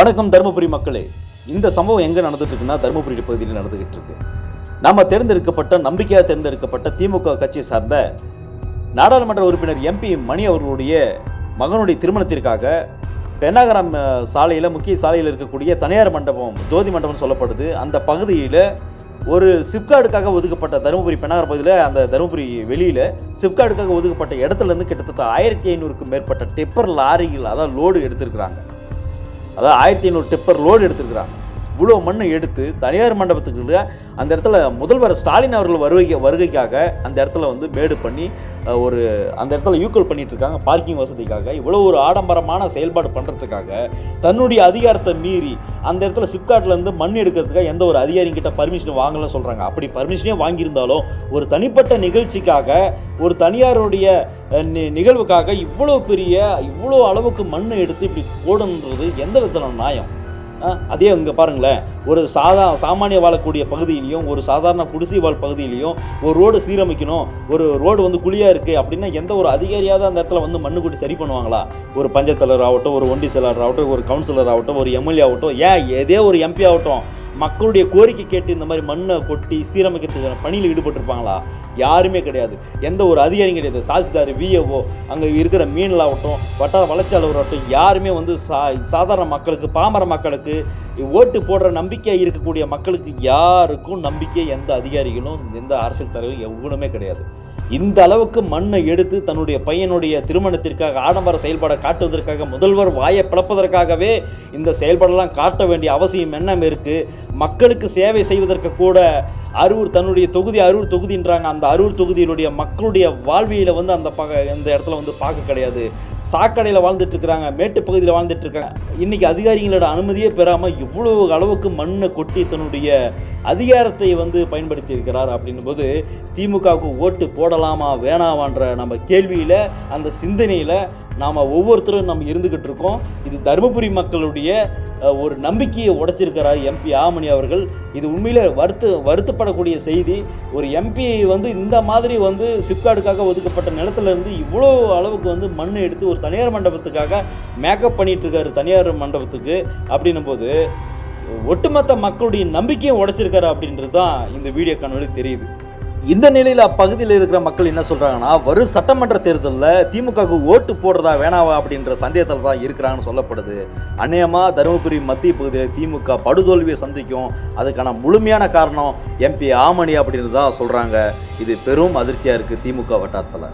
வணக்கம் தருமபுரி மக்களே. இந்த சம்பவம் எங்கே நடந்துட்டு இருக்குன்னா தருமபுரி பகுதியில் நடந்துகிட்டு இருக்கு நம்ம தேர்ந்தெடுக்கப்பட்ட நம்பிக்கையாக தேர்ந்தெடுக்கப்பட்ட திமுக கட்சியை சார்ந்த நாடாளுமன்ற உறுப்பினர் எம்பி மணி அவர்களுடைய மகனுடைய திருமணத்திற்காக பெண்ணாகரம் சாலையில் முக்கிய சாலையில் இருக்கக்கூடிய தனியார் மண்டபம் ஜோதி மண்டபம் சொல்லப்படுது. அந்த பகுதியில் ஒரு சிப்கார்டுக்காக ஒதுக்கப்பட்ட தருமபுரி பெண்ணாகர பகுதியில் அந்த தருமபுரி வெளியில் சிப்கார்டுக்காக ஒதுக்கப்பட்ட இடத்துல இருந்து கிட்டத்தட்ட ஆயிரத்தி ஐநூறுக்கும் மேற்பட்ட டிப்பர் லாரிகள் அதாவது லோடு எடுத்திருக்கிறாங்க. அதாவது ஆயிரத்தி ஐநூறு டிப்பர் லோடு எடுத்துருக்குறாங்க இவ்வளோ மண்ணை எடுத்து தனியார் மண்டபத்துக்கு அந்த இடத்துல முதல்வர் ஸ்டாலின் அவர்கள் வருகை வருகைக்காக அந்த இடத்துல வந்து மேடு பண்ணி ஒரு அந்த இடத்துல யூக்கல் பண்ணிட்டு இருக்காங்க பார்க்கிங் வசதிக்காக. இவ்வளோ ஒரு ஆடம்பரமான செயல்பாடு பண்ணுறதுக்காக தன்னுடைய அதிகாரத்தை மீறி அந்த இடத்துல சிப்காட்லேருந்து மண் எடுக்கிறதுக்காக எந்த ஒரு அதிகாரி கிட்ட பர்மிஷன் வாங்கலன்னு சொல்கிறாங்க அப்படி பர்மிஷனே வாங்கியிருந்தாலும் ஒரு தனிப்பட்ட நிகழ்ச்சிக்காக ஒரு தனியாருடைய நி- நிகழ்வுக்காக இவ்வளோ பெரிய இவ்வளோ அளவுக்கு மண் எடுத்து இப்படி போடணுன்றது எந்த விதத்தில் நியாயம்? அதே இங்கே பாருங்களேன். ஒரு சாதா சாமானிய வாழக்கூடிய பகுதியிலையும் ஒரு சாதாரண குடிசை வாழ் பகுதியிலையும் ஒரு ரோடு சீரமைக்கணும் ஒரு ரோடு வந்து குழியாக இருக்குது அப்படின்னா எந்த ஒரு அதிகாரியாவது அந்த இடத்துல வந்து மண்ணு கூட்டி சரி பண்ணுவாங்களா? ஒரு பஞ்சாயத்தலைவர் ஆகட்டும் ஒரு ஒண்டி செயலாளர் ஆகட்டும் ஒரு கவுன்சிலர் ஆகட்டும் ஒரு எம்எல்ஏ ஆகட்டும் ஏன்? ஏதே ஒரு எம்பி ஆகட்டும். மக்களுடைய கோரிக்கை கேட்டு இந்த மாதிரி மண்ணை கொட்டி சீரமைக்கிறதுக்கான பணியில் ஈடுபட்டிருப்பாங்களா? யாருமே கிடையாது. எந்த ஒரு அதிகாரியும் கிடையாது. தாசில்தார் விஏஓ அங்கே இருக்கிற மீனலாகட்டும் வட்டார வளர்ச்சி அலுவலராகட்டும் யாருமே வந்து சா சாதாரண மக்களுக்கு பாமர மக்களுக்கு ஓட்டு போடுற நம்பிக்கை இருக்கக்கூடிய மக்களுக்கு யாருக்கும் நம்பிக்கை எந்த அதிகாரிகளும் எந்த அரசியல் தலைவரும் எவ்வளவுமே கிடையாது. இந்த அளவுக்கு மண்ணை எடுத்து தன்னுடைய பையனுடைய திருமணத்திற்காக ஆடம்பர செயல்பாடை காட்டுவதற்காக முதல்வர் வாயை பிளப்பதற்காகவே இந்த செயல்பாடெல்லாம் காட்ட வேண்டிய அவசியம் என்ன இருக்குது மக்களுக்கு சேவை செய்வதற்கு கூட அரூர் தன்னுடைய தொகுதி அரூர் தொகுதின்றாங்க. அந்த அரூர் தொகுதியினுடைய மக்களுடைய வாழ்வியலை வந்து அந்த பக இந்த இடத்துல வந்து பார்க்க கிடையாது. சாக்கடையில் வாழ்ந்துட்டு இருக்கிறாங்க மேட்டு பகுதியில் வாழ்ந்துட்டு இருக்காங்க இன்னைக்கு அதிகாரிகளோட அனுமதியே பெறாமல் இவ்வளோ அளவுக்கு மண்ணை கொட்டி தன்னுடைய அதிகாரத்தை வந்து பயன்படுத்தி இருக்கிறார் அப்படின்னும் போது திமுகவுக்கு ஓட்டு போடலாமா வேணாமான்ற நம்ம கேள்வியில் அந்த சிந்தனையில் நாம் ஒவ்வொருத்தரும் நம்ம இருந்துக்கிட்டு இருக்கோம். இது தருமபுரி மக்களுடைய ஒரு நம்பிக்கையை உடைச்சிருக்கிறார் எம்பி ஆமணி அவர்கள். இது உண்மையிலே வருத்து வருத்தப்படக்கூடிய செய்தி. ஒரு எம்பி வந்து இந்த மாதிரி வந்து சிப்காடுக்காக ஒதுக்கப்பட்ட நிலத்துலேருந்து இவ்வளோ அளவுக்கு வந்து மண் எடுத்து ஒரு தனியார் மண்டபத்துக்காக மேக்கப் பண்ணிகிட்டு இருக்காரு தனியார் மண்டபத்துக்கு அப்படின்னும் போது ஒட்டுமொத்த மக்களுடைய நம்பிக்கையும் உடைச்சிருக்காரு அப்படின்றது தான் இந்த வீடியோ காணொலி தெரியுது. இந்த நிலையில் அப்பகுதியில் இருக்கிற மக்கள் என்ன சொல்கிறாங்கன்னா வரும் சட்டமன்ற தேர்தலில் திமுகவுக்கு ஓட்டு போடுறதா வேணாவா? அப்படின்ற சந்தேகத்தில் தான் இருக்கிறாங்கன்னு சொல்லப்படுது. அநேகமாக தருமபுரி மத்திய பகுதியில் திமுக படுதோல்வியை சந்திக்கும். அதுக்கான முழுமையான காரணம் எம்பி ஆமணி அப்படின்னு தான் சொல்கிறாங்க இது பெரும் அதிர்ச்சியாக இருக்குது திமுக வட்டாரத்தில்.